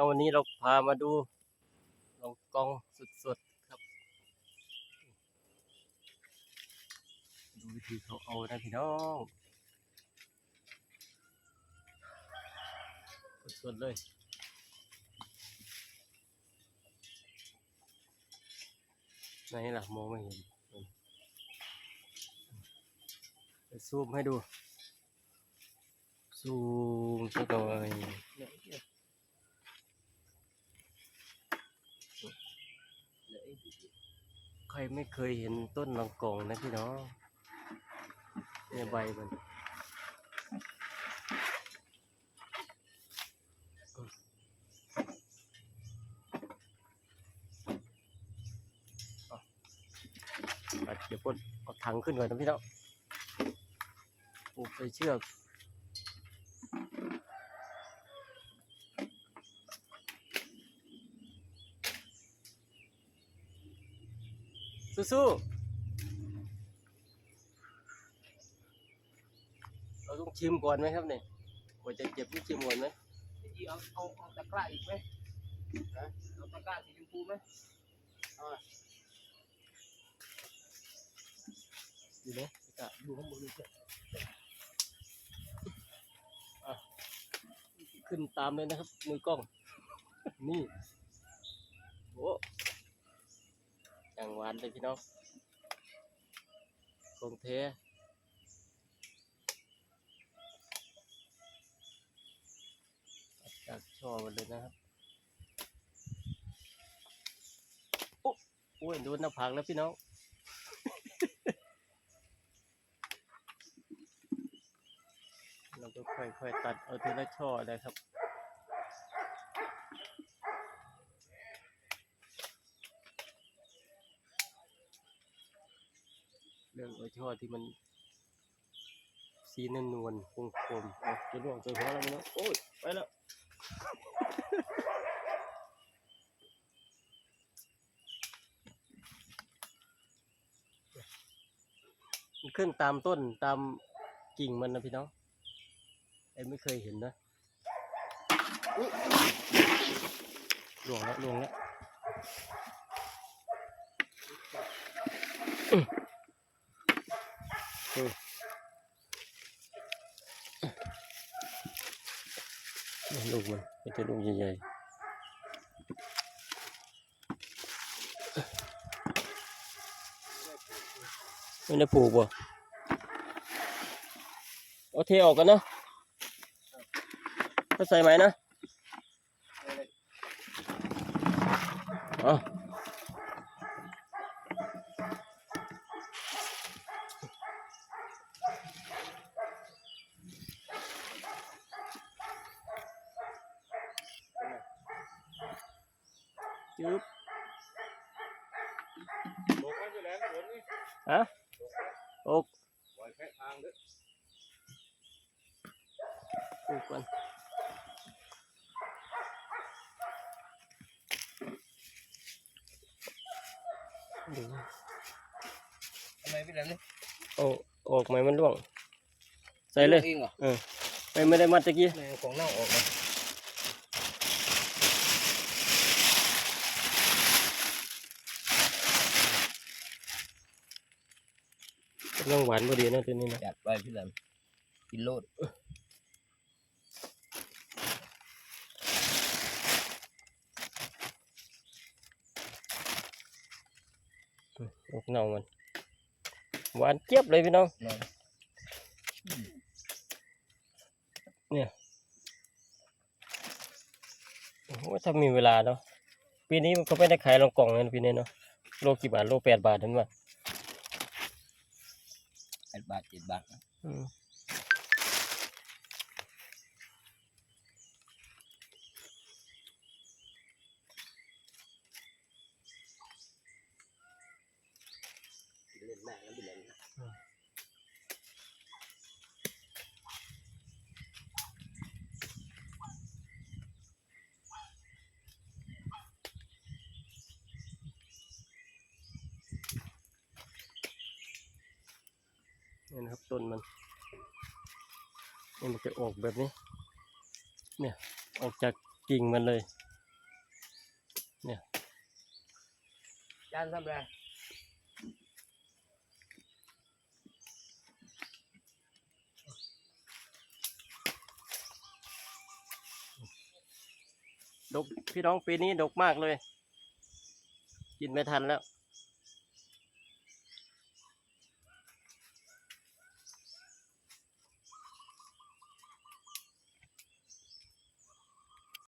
น้องวันนี้เราพามาดูลองกองสุดๆครับ ดูวิธีเขาเอานะพี่น้องสุดๆเลยไหนล่ะมองไม่เห็นซูมให้ดูซูมสักหน่อย ใครไม่เคยเห็นต้นลองกองนะพี่น้องเนี่ยใบมันเดี๋ยวพ่นเอาถังขึ้นก่อนนะพี่น้องปูกใส่เชือก สู้ๆเราต้องชิมก่อนไหมครับเนี่ยกว่าจะเก็บนี่ชิมก่อนไหมอีเอาเอาเอาตะกร้าอีกไหมนะเอาตะกร้าสีชมพูไหมอยู่ไหนกะดูข้างบนดูสิอะขึ้นตามเลยนะครับมือกล้อง นี่โอ้านเลยพี่น้องคงเทจากช่อมันเลยนะครับโอ้ยโดนหน้าผากแล้วพี่น้องเราก็ค่อยๆตัดเอาทีละช่อเลยครับ เรื่องเอาช่อที่มันสีนนวลๆคมๆเอาจะล่วงจะท้อแล้วมั้งโอ้ยไปแล้วมันขึ้นตามต้นตามกิ่งมันนะพี่น้องไอ้ไม่เคยเห็นนะหลวงแล้วหลวงแล้ว ลูกมันไม่ใช่ลูกใหญ่ๆไม่ได้ปลูกบ่เอาเทออกกันเนาะก็ใส่ไหมนะเอ จึ๊บโลกมันจะแหลมสวนนี่ฮะโอกปล่อยแค่ทางเด้อปลูกกันดูทำไมพี่แหลมนี่เอาออกไหมมันร่วง ใส่เลยเองเหรอเออไม่ไม่ได้มัดตะกี้ไม่เอาของเน่าออกมา กำลังหวานพอดีนะตัวนี้นะจัดไปพี่แหลมกินโลดออกเน่ามันหวานเจี๊ยบเลยพี่น้องนอนโอ้โหถ้ามีเวลาเนาะปีนี้มันก็ไม่ได้ขายลงกล่องเลยนะปีนี้เนาะโลกี่บาทโลแปดบาทเห็นป่ะ แปดบาทเจ็ดบาทนะอืมกินเล่นมากแล้วพี่แหลมนะ นี่นะครับต้นมันนี่มันจะออกแบบนี้ เนี่ยออกจากกิ่งมันเลย เนี่ยจานทำไรดกพี่น้องปีนี้ดกมากเลย กินไม่ทันแล้ว